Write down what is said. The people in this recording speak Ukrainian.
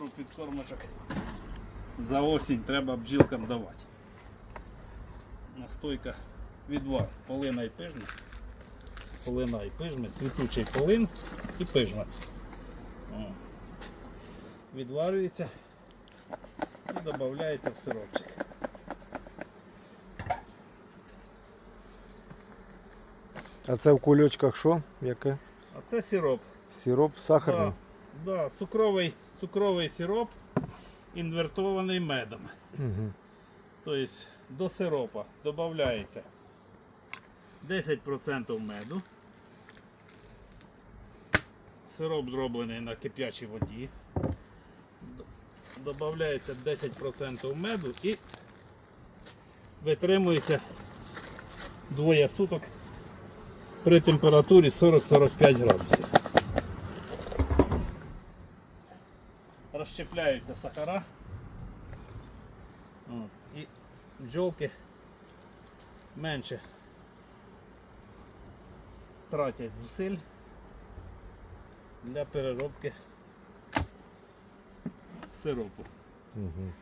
пару підкормочок за осінь треба бджілкам давати. Настойка відвар полина і пижма. Полина і пижми, цвітучий полин і пижма. Відварюється і додається в сиропчик. А це в кульочках що? Яке? А це сироп. Сироп сахарний? Да, да, цукровий, цукровий сироп, інвертований медом. Угу. Тобто до сиропа додається 10% меду. Сироп зроблений на кип'ячій воді. Додається 10% меду і витримується двоє суток при температурі 40-45 градусів. Розщепляються сахара. От. І бджолки менше тратять зусиль для переробки сиропу. Угу.